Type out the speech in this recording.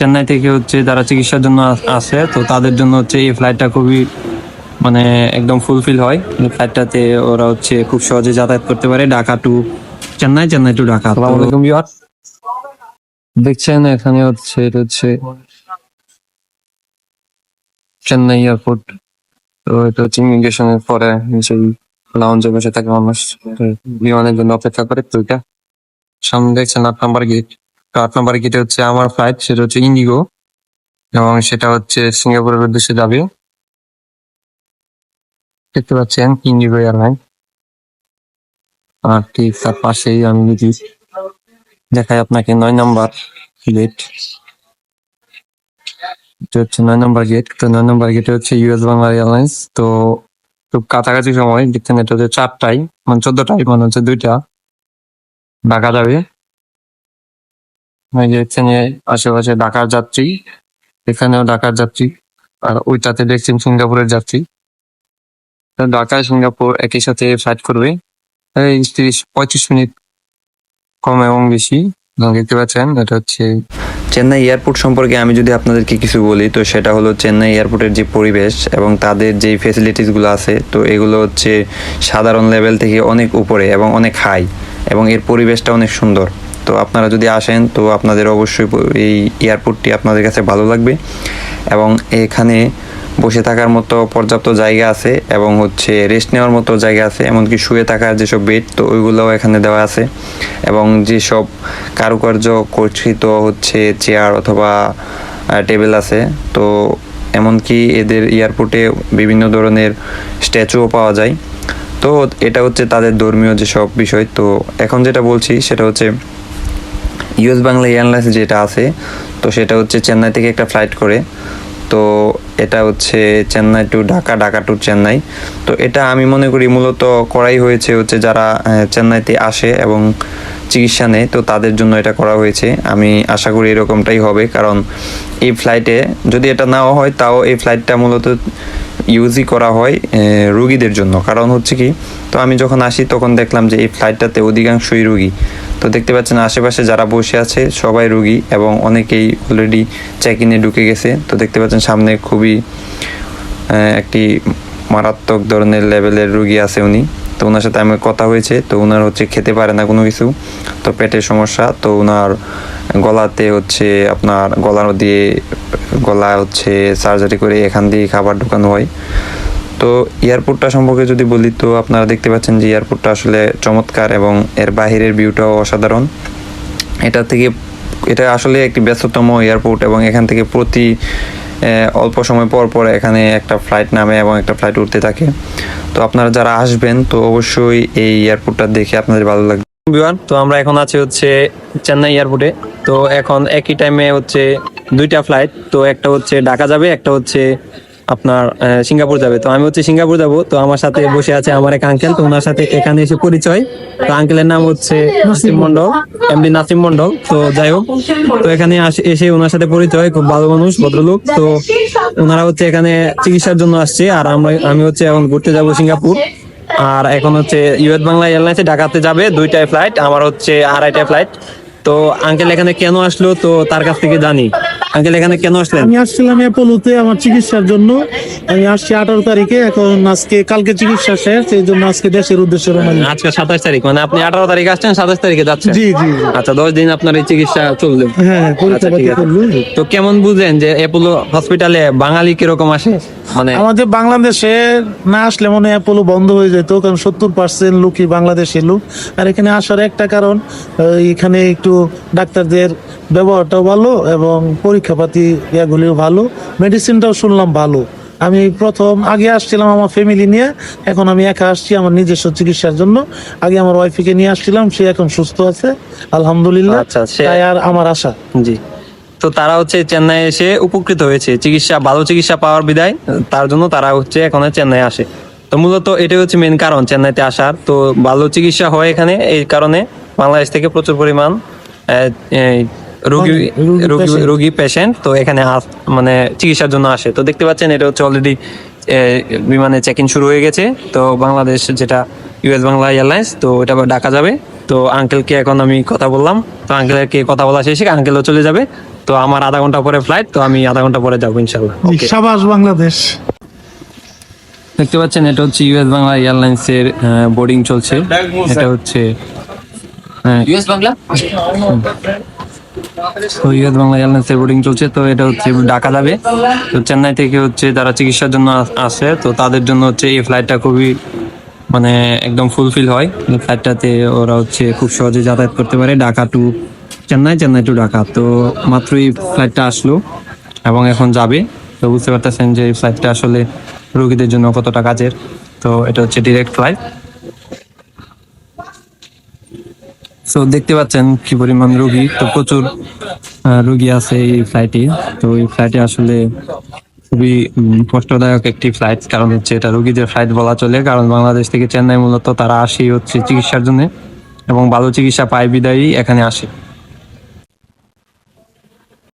চেন্নাই থেকে হচ্ছে যারা চিকিৎসার জন্য আস- তো তাদের জন্য হচ্ছে এই ফ্লাইটটা খুবই মানে একদম ফুলফিল হয়। এই ফ্লাইটটাতে ওরা হচ্ছে খুব সহজে যাতায়াত করতে পারে Dhaka to Chennai Chennai to Dhaka. Viewer দেখছেন এখানে হচ্ছে এটা হচ্ছে চেন্নাই এয়ারপোর্ট। তো এটা হচ্ছে ইমিগ্রেশনের পরে সেই লাউঞ্জে বসে থাকে মানুষ বিমানের জন্য অপেক্ষা করে তো এটা সামনে দেখছেন আট নাম্বার গেট আট নাম্বার গেটে হচ্ছে আমার ফ্লাইট সেটা হচ্ছে ইন্ডিগো এবং সেটা হচ্ছে সিঙ্গাপুরের উদ্দেশ্যে যাবে। দেখতে পাচ্ছেন ইন্ডিগো এয়ারলাইন আর ঠিক তার পাশেই আমি যদি দেখাই আপনাকে নয় নম্বর গেট এটা হচ্ছে নয় নম্বর গেট তো নয় নম্বর গেটে হচ্ছে ইউএস বাংলা এয়ারলাইন্স তো খুব কাছাকাছি সময়, দেখছেন এটা হচ্ছে চারটায় মানে চোদ্দটায় মানে হচ্ছে দুইটা। ঢাকা যাবে। যে এই আশেপাশে ঢাকার যাত্রী, এখানেও ঢাকার যাত্রী, আর ওইটাতে দেখছেন সিঙ্গাপুরের যাত্রী। ঢাকা সিঙ্গাপুর একই সাথে ফ্লাইট করবে। তিরিশ, পঁয়ত্রিশ মিনিট কম এবং বেশি। দেখতে পাচ্ছেন, এটা হচ্ছে চেন্নাই এয়ারপোর্ট সম্পর্কে আমি যদি আপনাদেরকে কিছু বলি, তো সেটা হলো চেন্নাই এয়ারপোর্টের যে পরিবেশ এবং তাদের যেই ফেসিলিটিসগুলো আছে, তো এগুলো হচ্ছে সাধারণ লেভেল থেকে অনেক উপরে এবং অনেক হাই এবং এর পরিবেশটা অনেক সুন্দর। তো আপনারা যদি আসেন, তো আপনাদের অবশ্যই এই এয়ারপোর্টটি আপনাদের কাছে ভালো লাগবে। এবং এখানে বসে থাকার মতো পর্যাপ্ত জায়গা আছে এবং হচ্ছে রেস্ট নেওয়ার মতো জায়গা আছে, এমনকি শুয়ে থাকার যেসব বেড তো ওইগুলোও এখানে দেওয়া আছে। এবং যেসব কারুকার্য কর্তৃত হচ্ছে চেয়ার অথবা টেবিল আছে, তো এমনকি এদের এয়ারপোর্টে বিভিন্ন ধরনের স্ট্যাচুও পাওয়া যায়। তো এটা হচ্ছে তাদের ধর্মীয় যেসব বিষয়, তো এখন যেটা বলছি সেটা হচ্ছে ইউএস বাংলা এয়ারলাইন্স যেটা আছে, তো সেটা হচ্ছে চেন্নাই থেকে একটা ফ্লাইট করে। তো এটা হচ্ছে চেন্নাই টু ঢাকা ঢাকা টু চেন্নাই। তো এটা আমি মনে করি মূলত করাই হয়েছে হচ্ছে যারা চেন্নাইতে আসে এবং চিকিৎসা নেয়, তো তাদের জন্য এটা করা হয়েছে। আমি আশা করি এরকমটাই হবে, কারণ এই ফ্লাইটে যদি এটা নাও হয়, তাও এই ফ্লাইটটা মূলত ইউজই করা হয় রুগীদের জন্য। কারণ হচ্ছে কি, তো আমি যখন আসি তখন দেখলাম যে এই ফ্লাইটটাতে অধিকাংশই রুগী। তো দেখতে পাচ্ছেন আশেপাশে যারা বসে আছে সবাই রুগী এবং অনেকেই অলরেডি চেক ইনে ঢুকে গেছে। তো দেখতে পাচ্ছেন সামনে খুবই একটি মারাত্মক ধরনের লেভেলের রুগী আছে উনি। তো ওনার সাথে আমার কথা হয়েছে, তো ওনার হচ্ছে খেতে পারে না কোনো কিছু। তো পেটের সমস্যা, তো ওনার গলাতে হচ্ছে আপনার গলা দিয়ে গলা হচ্ছে সার্জারি করে এখান দিয়ে খাবার ঢুকানো হয়। তো এয়ারপোর্টটা সম্পর্কে যদি বলি, তো আপনারা দেখতে পাচ্ছেন যে এয়ারপোর্টটা আসলে চমৎকার এবং এর বাহিরের ভিউটাও অসাধারণ। এটা থেকে, এটা আসলে একটি ব্যস্ততম এয়ারপোর্ট এবং এখান থেকে প্রতি অল্প সময় পর পর এখানে একটা ফ্লাইট নামে এবং একটা ফ্লাইট উঠতে থাকে। তো আপনারা যারা আসবেন, তো অবশ্যই এই এয়ারপোর্টটা দেখে আপনাদের ভালো লাগবে। বিমান তো আমরা এখন আছি হচ্ছে চেন্নাই এয়ারপোর্টে। তো এখন একই টাইমে হচ্ছে দুইটা ফ্লাইট তো একটা হচ্ছে ঢাকা যাবে, একটা হচ্ছে আপনার সিঙ্গাপুর যাবে। তো আমি হচ্ছে সিঙ্গাপুর যাব, তো আমার সাথে বসে আছে আমার এক আঙ্কেল তো ওনার সাথে এখানে এসে পরিচয়। তো আঙ্কেলের নাম হচ্ছে নাসিম মন্ডল এমডি নাসিম মন্ডল তো যাই হোক, তো এখানে এসে ওনার সাথে পরিচয়, খুব ভালো মানুষ, ভদ্রলোক। তো ওনারা হচ্ছে এখানে চিকিৎসার জন্য আসছে, আর আমরা, আমি হচ্ছে এখন ঘুরতে যাব সিঙ্গাপুর। আর এখন হচ্ছে ইউএস বাংলা এয়ারলাইন্সে ঢাকাতে যাবে দুইটায় ফ্লাইট আমার হচ্ছে আড়াইটায় ফ্লাইট তো আঙ্কেল এখানে কেন আসলো তো তার কাছ থেকে জানি। আঙ্কেল এখানে কেন আসলেন? আমি আসছিলাম অ্যাপোলোতে আমার চিকিৎসার জন্য। আমি আসছি আঠারো তারিখে এখন আজকে কালকে চিকিৎসা শেষ এই জন্য আজকে দেশের উদ্দেশ্যে রওনা। আজকে সাতাশ তারিখ মানে আপনি আঠারো তারিখে আসছেন সাতাশ তারিখে যাচ্ছেন? জি জি। আচ্ছা দশ দিন আপনার এই চিকিৎসা চলবে হ্যাঁ আচ্ছা, আছে। করলু। তো কেমন বুঝলেন যে অ্যাপোলো হসপিটালে বাঙালি কীরকম আসে? মানে আমাদের বাংলাদেশে না আসলে মনে হয় অ্যাপোলো বন্ধ হয়ে যেত কারণ সত্তর পার্সেন্ট লোকই বাংলাদেশের লোক। আর এখানে আসার একটা কারণ এখানে একটু ডাক্তারদের ব্যবহারটাও ভালো এবং পরীক্ষাপাতি ইয়াগুলিও ভালো। মেডিসিনটাও শুনলাম ভালো। আমি প্রথম আগে আসছিলাম আমার ফ্যামিলি নিয়ে এখন আমি একা আসছি আমার নিজস্ব চিকিৎসার জন্য। আগে আমার ওয়াইফকে নিয়ে আসছিলাম সে এখন সুস্থ আছে আলহামদুলিল্লাহ। আচ্ছা, সে- তাই আর আমার আশা। জি। তো তারা হচ্ছে চেন্নাই এসে উপকৃত হয়েছে। চিকিৎসা ভালো চিকিৎসা পাওয়ার বিদায় তার জন্য তারা হচ্ছে এখন চেন্নাই আসে। তো মূলত এটাই হচ্ছে মেন কারণ চেন্নাইতে আসার। তো ভালো চিকিৎসা হয় এখানে এই কারণে বাংলাদেশ থেকে প্রচুর পরিমাণ রোগী রোগী রোগী পেশেন্ট তো এখানে আস- মানে চিকিৎসার জন্য আসে। তো দেখতে পাচ্ছেন এটা হচ্ছে অলরেডি বিমানে চেক ইন শুরু হয়ে গেছে। তো বাংলাদেশ যেটা ইউএস বাংলা এয়ারলাইন্স তো এটা আবার ঢাকা যাবে। তো আঙ্কেলকে এখন আমি কথা বললাম। তো আঙ্কেলকে কথা বলা শেষে আঙ্কেলও চলে যাবে। তো আমার আধা ঘণ্টা পরে ফ্লাইট তো আমি আধা ঘণ্টা পরে যাব ইনশাল্লাহ. সাবাস বাংলাদেশ। দেখতে পাচ্ছেন এটা হচ্ছে ইউএস বাংলা এয়ারলাইন্স এর বোর্ডিং চলছে। এটা হচ্ছে হ্যাঁ, US Bangla? US Bangla Airlines এর বোর্ডিং চলছে, তো এটা হচ্ছে ঢাকা যাবে। তো চেন্নাই থেকে হচ্ছে যারা চিকিৎসার জন্য আসে, তো তাদের জন্য হচ্ছে এই ফ্লাইটটা খুবই মানে একদম ফুলফিল হয়। এই ফ্লাইটটাতে ওরা হচ্ছে খুব সহজে যাতায়াত করতে পারে ঢাকা টু চেন্নাই চেন্নাই টু ঢাকা। তো মাত্রই ফ্লাইটটা আসলো এবং এখন যাবে। তো বুঝতে পারতেছেন যে এই ফ্লাইটটা আসলে রোগীদের জন্য কতটা কাজের। তো এটা হচ্ছে ডিরেক্ট ফ্লাইট সো দেখতে পাচ্ছেন কি পরিমাণ রুগী। তো প্রচুর রুগী আছে এই ফ্লাইটে তো এই ফ্লাইটে আসলে খুবই কষ্টদায়ক একটি ফ্লাইট কারণ হচ্ছে এটা রুগীদের ফ্লাইট বলা চলে। কারণ বাংলাদেশ থেকে চেন্নাই মূলত তারা আসে হচ্ছে চিকিৎসার জন্য এবং ভালো চিকিৎসা পায়, বিদায়ী এখানে আসে।